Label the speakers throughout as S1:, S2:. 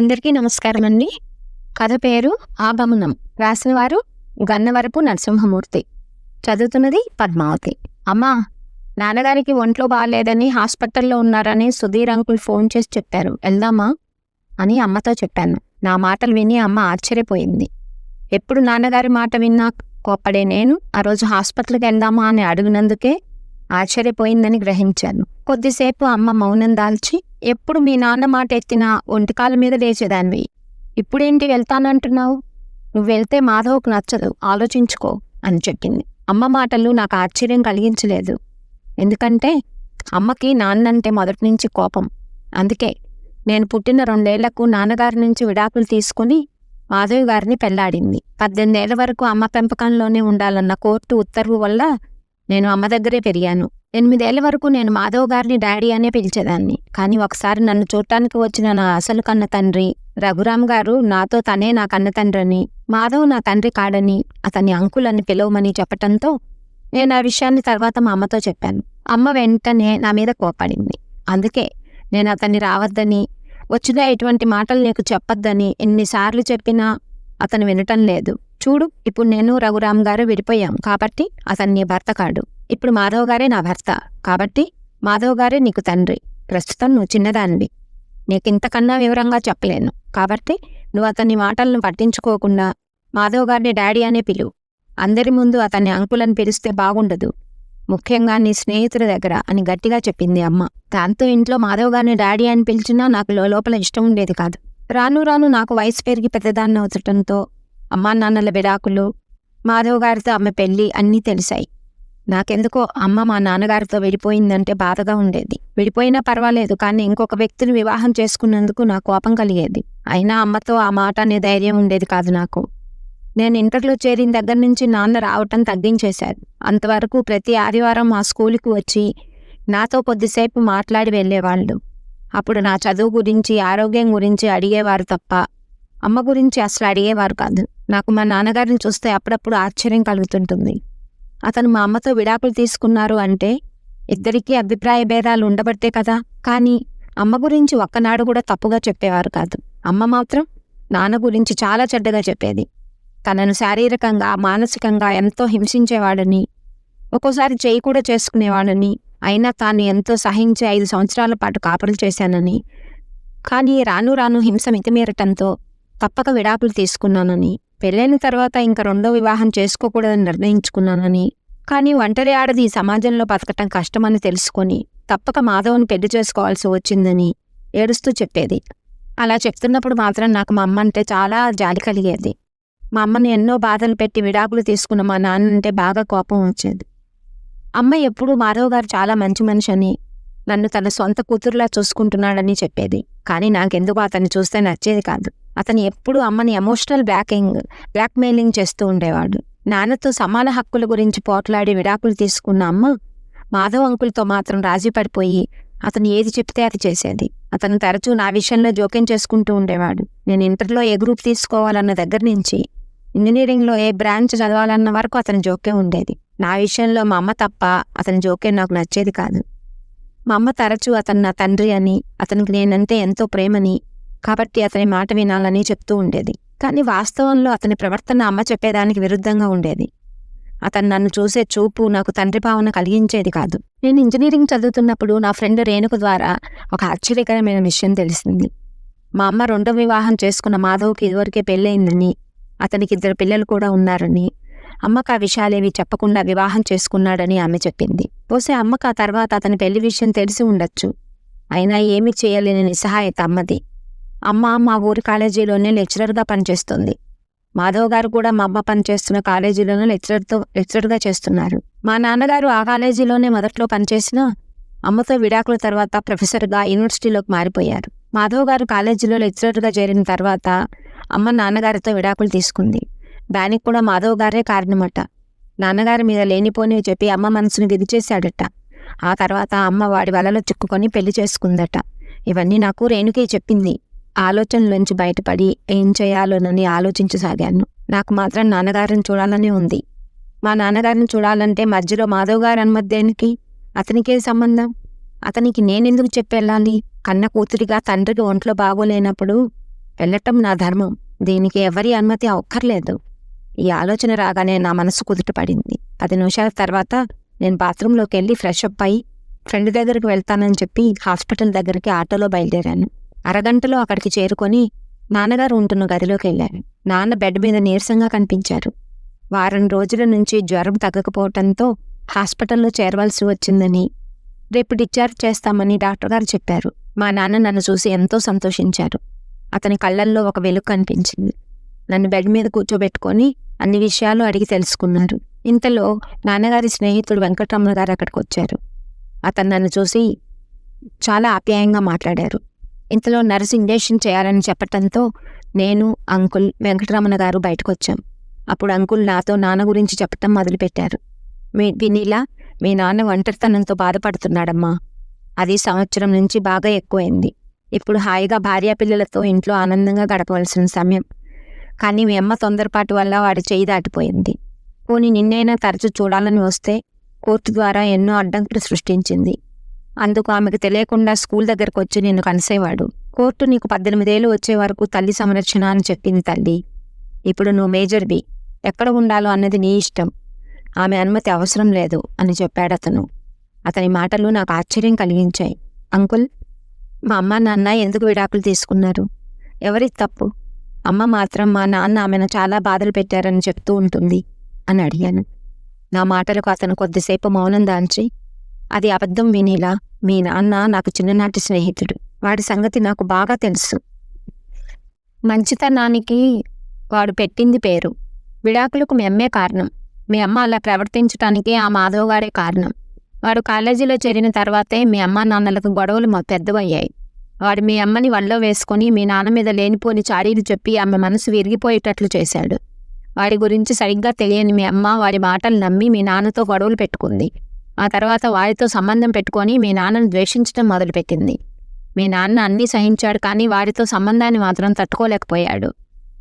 S1: అందరికీ నమస్కారం అండి. కథ పేరు ఆగమనం. రాసినవారు గన్నవరపు నరసింహమూర్తి. చదువుతున్నది పద్మావతి. అమ్మా నాన్నగారికి ఒంట్లో బాగాలేదని హాస్పిటల్లో ఉన్నారని సుధీర్ అంకుల్ ఫోన్ చేసి చెప్పారు. వెళ్దామా? అని అమ్మతో చెప్పాను. నా మాటలు విని అమ్మ ఆశ్చర్యపోయింది. ఎప్పుడు నాన్నగారి మాట విన్నా కోప్పడే నేను ఆ రోజు హాస్పిటల్కి వెళ్దామా అని అడిగినందుకే ఆశ్చర్యపోయిందని గ్రహించాను. కొద్దిసేపు అమ్మ మౌనం దాల్చి ఎప్పుడు మీ నాన్న మాట ఎత్తినా ఒంటికాల మీద లేచేదానివి. ఇప్పుడేంటి వెళ్తానంటున్నావు? నువ్వు వెళ్తే మాధవ్కు నచ్చదు ఆలోచించుకో అని చెప్పింది. అమ్మ మాటలు నాకు ఆశ్చర్యం కలిగించలేదు. ఎందుకంటే అమ్మకి నాన్నంటే మొదటి నుంచి కోపం. అందుకే నేను పుట్టిన రెండేళ్ళకు నాన్నగారి నుంచి విడాకులు తీసుకుని మాధవి గారిని పెళ్ళాడింది. పద్దెనిమిదేళ్ళ వరకు అమ్మ పెంపకంలోనే ఉండాలన్న కోర్టు ఉత్తర్వు వల్ల నేను అమ్మ దగ్గరే పెరిగాను. ఎనిమిదేళ్ళ వరకు నేను మాధవ్ గారిని డాడీ అనే పిలిచేదాన్ని. కానీ ఒకసారి నన్ను చూడటానికి వచ్చిన నా అసలు కన్న తండ్రి రఘురామ్ గారు నాతో తనే నా కన్న తండ్రిని మాధవ్ నా తండ్రి కాడని అతని అంకులని పిలవమని చెప్పటంతో నేను ఆ విషయాన్ని తర్వాత మా అమ్మతో చెప్పాను. అమ్మ వెంటనే నా మీద కోపడింది అందుకే నేను అతన్ని రావద్దని వచ్చిన ఎటువంటి మాటలు నీకు చెప్పొద్దని ఎన్నిసార్లు చెప్పినా అతను వినటం లేదు. చూడు ఇప్పుడు నేను రఘురామ్ గారు విడిపోయాం కాబట్టి అతను నీ భర్త కాడు. ఇప్పుడు మాధవ్ గారే నా భర్త. కాబట్టి మాధవ్ గారే నీకు తండ్రి. ప్రస్తుతం నువ్వు చిన్నదానివి. నీకు ఇంతకన్నా వివరంగా చెప్పలేను. కాబట్టి నువ్వు అతని మాటలను పట్టించుకోకుండా మాధవ్ గారిని డాడీ అనే పిలువు. అందరి ముందు అతన్ని అంకులను పిలిస్తే బాగుండదు. ముఖ్యంగా నీ స్నేహితుల దగ్గర అని గట్టిగా చెప్పింది అమ్మ. దాంతో ఇంట్లో మాధవ్ గారిని డాడీ అని పిలిచినా నాకు లోపల ఇష్టం ఉండేది కాదు. రాను రాను నాకు వయసు పెరిగి పెద్దదాన్ని అవుతుండటంతో అమ్మా నాన్నల విడాకులు మాధవ్ గారితో ఆమె పెళ్ళి అన్నీ తెలిసాయి. నాకెందుకో అమ్మ మా నాన్నగారితో విడిపోయిందంటే బాధగా ఉండేది. విడిపోయినా పర్వాలేదు కానీ ఇంకొక వ్యక్తిని వివాహం చేసుకున్నందుకు నా కోపం కలిగేది. అయినా అమ్మతో ఆ మాట అనే ధైర్యం ఉండేది కాదు నాకు. నేను ఇంటర్లో చేరిన దగ్గర నుంచి నాన్న రావటం తగ్గించేశారు. అంతవరకు ప్రతి ఆదివారం మా స్కూలుకు వచ్చి నాతో కొద్దిసేపు మాట్లాడి వెళ్ళేవాళ్ళు. అప్పుడు నా చదువు గురించి ఆరోగ్యం గురించి అడిగేవారు తప్ప అమ్మ గురించి అసలు అడిగేవారు కాదు. నాకు మా నాన్నగారిని చూస్తే అప్పుడప్పుడు ఆశ్చర్యం కలుగుతుంటుంది. అతను మా అమ్మతో విడాకులు తీసుకున్నారు అంటే ఇద్దరికీ అభిప్రాయ భేదాలు ఉండబట్టే కదా. కానీ అమ్మ గురించి ఒక్కనాడు కూడా తప్పుగా చెప్పేవారు కాదు. అమ్మ మాత్రం నాన్న గురించి చాలా చెడ్డగా చెప్పేది. తనను శారీరకంగా మానసికంగా ఎంతో హింసించేవాడని ఒక్కోసారి చేయి కూడా చేసుకునేవాడని అయినా తాను ఎంతో సహించి ఐదు సంవత్సరాల పాటు కాపులు చేశానని. కానీ రాను రాను హింస మితిమీరటంతో తప్పక విడాకులు తీసుకున్నానని పెళ్ళైన తర్వాత ఇంకా రెండో వివాహం చేసుకోకూడదని నిర్ణయించుకున్నానని. కానీ ఒంటరి ఆడది ఈ సమాజంలో బతకటం కష్టమని తెలుసుకొని తప్పక మాధవ్ని పెళ్ళి చేసుకోవాల్సి వచ్చిందని ఏడుస్తూ చెప్పేది. అలా చెప్తున్నప్పుడు మాత్రం నాకు మా అమ్మ అంటే చాలా జాలి కలిగేది. మా అమ్మని ఎన్నో బాధలు పెట్టి విడాకులు తీసుకున్న మా నాన్న అంటే బాగా కోపం వచ్చేది. అమ్మ ఎప్పుడూ మాధవ్ గారు చాలా మంచి మనిషి అని నన్ను తన సొంత కూతురులా చూసుకుంటున్నాడని చెప్పేది. కానీ నాకెందుకు అతన్ని చూస్తే నచ్చేది కాదు. అతను ఎప్పుడూ అమ్మని ఎమోషనల్ బ్లాకింగ్ బ్లాక్మెయిలింగ్ చేస్తూ ఉండేవాడు. నాన్నతో సమాన హక్కుల గురించి పోట్లాడి విడాకులు తీసుకున్న అమ్మ మాధవ్ అంకుల్తో మాత్రం రాజీ పడిపోయి అతను ఏది చెప్తే అది చేసేది. అతను తరచూ నా విషయంలో జోక్యం చేసుకుంటూ ఉండేవాడు. నేను ఇంటర్లో ఏ గ్రూప్ తీసుకోవాలన్న దగ్గర నుంచి ఇంజనీరింగ్లో ఏ బ్రాంచ్ చదవాలన్న వరకు అతని జోక్యం ఉండేది. నా విషయంలో మా అమ్మ తప్ప అతని జోకే నాకు నచ్చేది కాదు. మా అమ్మ తరచూ అతను నా తండ్రి అని అతనికి నేనంటే ఎంతో ప్రేమని కాబట్టి అతని మాట వినాలని చెప్తూ ఉండేది. కానీ వాస్తవంలో అతని ప్రవర్తన అమ్మ చెప్పేదానికి విరుద్ధంగా ఉండేది. అతను నన్ను చూసే చూపు నాకు తండ్రి భావన కలిగించేది కాదు. నేను ఇంజనీరింగ్ చదువుతున్నప్పుడు నా ఫ్రెండ్ రేణుకు ద్వారా ఒక ఆశ్చర్యకరమైన విషయం తెలిసింది. మా అమ్మ రెండో వివాహం చేసుకున్న మాధవ్కి ఇదివరకే పెళ్ళయిందని అతనికి ఇద్దరు పిల్లలు కూడా ఉన్నారని అమ్మకు ఆ విషయాలేవి చెప్పకుండా వివాహం చేసుకున్నాడని ఆమె చెప్పింది. పోసే అమ్మక తర్వాత అతని పెళ్ళి విషయం తెలిసి ఉండొచ్చు. అయినా ఏమీ చేయలేని నిస్సహాయత అమ్మది. అమ్మ మా ఊరి కాలేజీలోనే లెక్చరర్గా పనిచేస్తుంది. మాధవ్ గారు కూడా మా అమ్మ పనిచేస్తున్న కాలేజీలోనే లెక్చరర్తో లెక్చరర్గా చేస్తున్నారు. మా నాన్నగారు ఆ కాలేజీలోనే మొదట్లో పనిచేసిన అమ్మతో విడాకుల తర్వాత ప్రొఫెసర్గా యూనివర్సిటీలోకి మారిపోయారు. మాధవ్ గారు కాలేజీలో లెక్చరర్గా చేరిన తర్వాత అమ్మ నాన్నగారితో విడాకులు తీసుకుంది. దానికి కూడా మాధవ్ గారే కారణమట. నాన్నగారి మీద లేనిపోనివి చెప్పి అమ్మ మనసును విధిచేశాడట ఆ తర్వాత అమ్మ వాడి వలలో చిక్కుకొని పెళ్ళి చేసుకుందట. ఇవన్నీ నాకు రేణుకే చెప్పింది. ఆలోచనలోంచి బయటపడి ఏం చేయాలోనని ఆలోచించసాగాను. నాకు మాత్రం నాన్నగారిని చూడాలని ఉంది. మా నాన్నగారిని చూడాలంటే మధ్యలో మాధవ్ గారు అనుమతి అతనికే సంబంధం? అతనికి నేనెందుకు చెప్పెళ్ళాలి? కన్న కూతురిగా తండ్రికి ఒంట్లో బాగోలేనప్పుడు వెళ్ళటం నా ధర్మం. దీనికి ఎవరి అనుమతి అక్కర్లేదు ఈ ఆలోచన రాగానే నా మనసు కుదుట పడింది. పది నిమిషాల తర్వాత నేను బాత్రూంలోకి వెళ్ళి ఫ్రెష్ అప్ అయి ఫ్రెండ్ దగ్గరికి వెళ్తానని చెప్పి హాస్పిటల్ దగ్గరికి ఆటోలో బయలుదేరాను. అరగంటలో అక్కడికి చేరుకొని నాన్నగారు ఉంటున్న గదిలోకి వెళ్ళాను నాన్న బెడ్ మీద నీరసంగా కనిపించారు. వారం రోజుల నుంచి జ్వరం తగ్గకపోవటంతో హాస్పిటల్లో చేరవలసి వచ్చిందని రేపు డిశ్చార్జ్ చేస్తామని డాక్టర్ గారు చెప్పారు. మా నాన్న నన్ను చూసి ఎంతో సంతోషించారు. అతని కళ్ళల్లో ఒక వెలుగు కనిపించింది. నన్ను బెడ్ మీద కూర్చోబెట్టుకొని అన్ని విషయాలు అడిగి తెలుసుకున్నారు. ఇంతలో నాన్నగారి స్నేహితుడు వెంకటరమణ గారు అక్కడికి వచ్చారు. అతను నన్ను చూసి చాలా ఆప్యాయంగా మాట్లాడారు. ఇంతలో నర్సు ఇంజెక్షన్ చేయాలని చెప్పటంతో నేను అంకుల్ వెంకటరమణ గారు బయటకు వచ్చాం అప్పుడు అంకుల్ నాతో నాన్న గురించి చెప్పటం మొదలుపెట్టారు. మీ వినీలా మీ నాన్న ఒంటరితనంతో బాధపడుతున్నాడమ్మా. అది సంవత్సరం నుంచి బాగా ఎక్కువైంది. ఇప్పుడు హాయిగా భార్యా పిల్లలతో ఇంట్లో ఆనందంగా గడపవలసిన సమయం. కానీ మీ అమ్మ తొందరపాటు వల్ల వాడి చేయి దాటిపోయింది. పోనీ నిన్నైనా తరచు చూడాలని వస్తే కోర్టు ద్వారా ఎన్నో అడ్డంకులు సృష్టించింది. అందుకు ఆమెకు తెలియకుండా స్కూల్ దగ్గరకు వచ్చి నిన్ను కలిసేవాడు కోర్టు నీకు పద్దెనిమిదేళ్ళు వచ్చే వరకు తల్లి సంరక్షణ అని చెప్పింది తల్లి. ఇప్పుడు నువ్వు మేజర్వి ఎక్కడ ఉండాలో అన్నది నీ ఇష్టం. ఆమె అనుమతి అవసరం లేదు అని చెప్పాడు అతను అతని మాటలు నాకు ఆశ్చర్యం కలిగించాయి. అంకుల్ మా అమ్మ నాన్న ఎందుకు విడాకులు తీసుకున్నారు? ఎవరి తప్పు? అమ్మ మాత్రం మా నాన్న ఆమెను చాలా బాధలు పెట్టారని చెప్తూ ఉంటుంది అని అడిగాను. నా మాటలకు అతను కొద్దిసేపు మౌనం దాల్చి అది అబద్ధం వినేలా మీ నాన్న నాకు చిన్ననాటి స్నేహితుడు. వాడి సంగతి నాకు బాగా తెలుసు. మంచితనానికి వాడు పెట్టింది పేరు. విడాకులకు మీ అమ్మే కారణం. మీ అమ్మ అలా ప్రవర్తించడానికి ఆ మాధవ్ గారే కారణం. వాడు కాలేజీలో చేరిన తర్వాతే మీ అమ్మ నాన్నలకు గొడవలు మా పెద్దవయ్యాయి. వాడు మీ అమ్మని వల్లో వేసుకొని మీ నాన్న మీద లేనిపోని చాడీలు చెప్పి ఆమె మనసు విరిగిపోయేటట్లు చేశాడు. వాడి గురించి సరిగ్గా తెలియని మీ అమ్మ వాడి మాటలు నమ్మి మీ నాన్నతో గొడవలు పెట్టుకుంది. ఆ తర్వాత వాడితో సంబంధం పెట్టుకొని మీ నాన్నను ద్వేషించడం మొదలుపెట్టింది. మీ నాన్న అన్నీ సహించాడు కానీ వాడితో సంబంధాన్ని మాత్రం తట్టుకోలేకపోయాడు.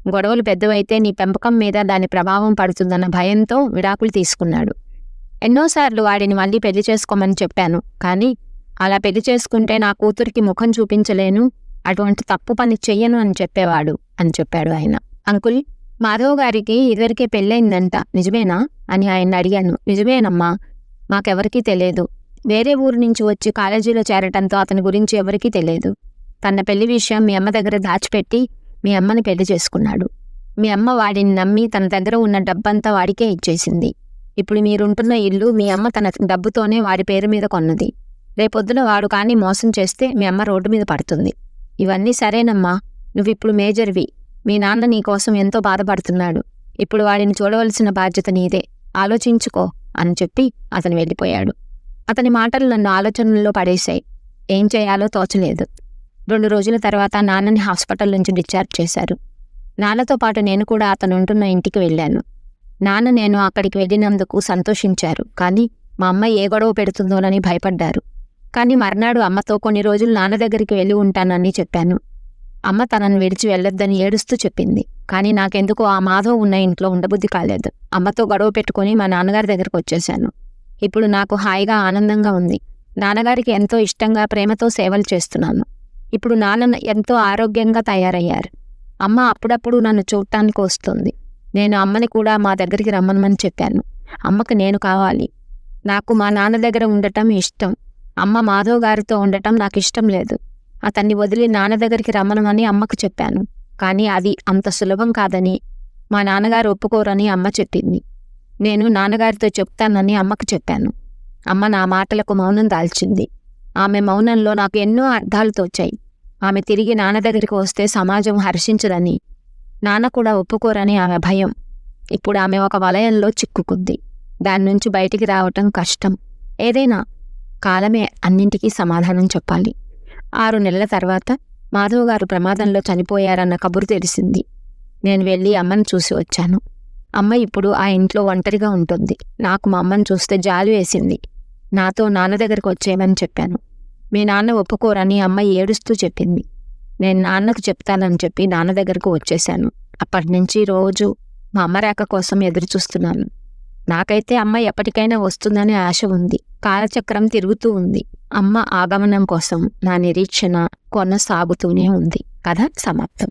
S1: గొడవలు పెద్దవైతే నీ పెంపకం మీద దాని ప్రభావం పడుతుందన్న భయంతో విడాకులు తీసుకున్నాడు. ఎన్నోసార్లు వాడిని మళ్ళీ పెళ్ళి చేసుకోమని చెప్పాను కానీ అలా పెళ్ళి చేసుకుంటే నా కూతురికి ముఖం చూపించలేను అటువంటి తప్పు పని చెయ్యను అని చెప్పేవాడు అని చెప్పాడు ఆయన. అంకుల్ మాధవ్ గారికి ఇదివరకే పెళ్ళయిందంట నిజమేనా? అని ఆయన అడిగాను. నిజమేనమ్మా మాకెవరికీ తెలియదు. వేరే ఊరు నుంచి వచ్చి కాలేజీలో చేరటంతో అతని గురించి ఎవరికీ తెలియదు. తన పెళ్ళి విషయం మీ అమ్మ దగ్గర దాచిపెట్టి మీ అమ్మని పెళ్ళి చేసుకున్నాడు. మీ అమ్మ వాడిని నమ్మి తన దగ్గర ఉన్న డబ్బంతా వాడికే ఇచ్చేసింది. ఇప్పుడు మీరుంటున్న ఇల్లు మీ అమ్మ తన డబ్బుతోనే వాడి పేరు మీద కొన్నది. రేపొద్దున వాడు కానీ మోసం చేస్తే మీ అమ్మ రోడ్డు మీద పడుతుంది. ఇవన్నీ సరేనమ్మా నువ్విప్పుడు మేజర్వి. మీ నాన్న నీకోసం ఎంతో బాధపడుతున్నాడు. ఇప్పుడు వాడిని చూడవలసిన బాధ్యత నీదే. ఆలోచించుకో అని చెప్పి అతను వెళ్ళిపోయాడు. అతని మాటలు నన్ను ఆలోచనల్లో పడేశాయి. ఏం చేయాలో తోచలేదు. రెండు రోజుల తర్వాత నాన్నని హాస్పిటల్ నుంచి డిశ్చార్జ్ చేశారు. నాన్నతో పాటు నేను కూడా అతను ఉంటున్న ఇంటికి వెళ్ళాను. నాన్న నేను అక్కడికి వెళ్ళినందుకు సంతోషించారు. కానీ మా అమ్మ ఏ గొడవ పెడుతుందోనని భయపడ్డారు. కానీ మర్నాడు అమ్మతో కొన్ని రోజులు నాన్న దగ్గరికి వెళ్ళి ఉంటానని చెప్పాను. అమ్మ తనను విడిచి వెళ్ళొద్దని ఏడుస్తూ చెప్పింది. కానీ నాకెందుకు ఆ మాధవ్ ఉన్న ఇంట్లో ఉండబుద్ధి కాలేదు. అమ్మతో గొడవ పెట్టుకుని మా నాన్నగారి దగ్గరకు వచ్చేశాను. ఇప్పుడు నాకు హాయిగా ఆనందంగా ఉంది. నాన్నగారికి ఎంతో ఇష్టంగా ప్రేమతో సేవలు చేస్తున్నాను. ఇప్పుడు నాన్న ఎంతో ఆరోగ్యంగా తయారయ్యారు. అమ్మ అప్పుడప్పుడు నన్ను చూడటానికి వస్తుంది. నేను అమ్మని కూడా మా దగ్గరికి రమ్మనమని చెప్పాను. అమ్మకు నేను కావాలి. నాకు మా నాన్న దగ్గర ఉండటం ఇష్టం. అమ్మ మాధవ్ గారితో ఉండటం నాకు ఇష్టం లేదు. అతన్ని వదిలి నాన్న దగ్గరికి రమ్మనమని అమ్మకు చెప్పాను. కానీ అది అంత సులభం కాదని మా నాన్నగారు ఒప్పుకోరని అమ్మ చెప్పింది. నేను నాన్నగారితో చెప్తానని అమ్మకు చెప్పాను. అమ్మ నా మాటలకు మౌనం దాల్చింది. ఆమె మౌనంలో నాకు ఎన్నో అర్థాలు తోచాయి. ఆమె తిరిగి నాన్న దగ్గరికి వస్తే సమాజం హర్షించదని నాన్న కూడా ఒప్పుకోరని ఆమె భయం. ఇప్పుడు ఆమె ఒక వలయంలో చిక్కుకుంది. దాని నుంచి బయటికి రావటం కష్టం. ఏదైనా కాలమే అన్నింటికీ సమాధానం చెప్పాలి. ఆరు నెలల తర్వాత మాధవ్ గారు ప్రమాదంలో చనిపోయారన్న కబురు తెలిసింది. నేను వెళ్ళి అమ్మని చూసి వచ్చాను. అమ్మ ఇప్పుడు ఆ ఇంట్లో ఒంటరిగా ఉంటుంది. నాకు మా అమ్మని చూస్తే జాలి వేసింది. నాతో నాన్న దగ్గరకు వచ్చేయమని చెప్పాను. మీ నాన్న ఒప్పుకోరని అమ్మ ఏడుస్తూ చెప్పింది. నేను నాన్నకు చెప్తానని చెప్పి నాన్న దగ్గరకు వచ్చేశాను. అప్పటి నుంచి రోజు మా అమ్మ రాక కోసం ఎదురు చూస్తున్నాను నాకైతే అమ్మ ఎప్పటికైనా వస్తుందని ఆశ ఉంది. కాలచక్రం తిరుగుతూ ఉంది. అమ్మ ఆగమనం కోసం నా నిరీక్షణ కొనసాగుతూనే ఉంది. కథ సమాప్తం.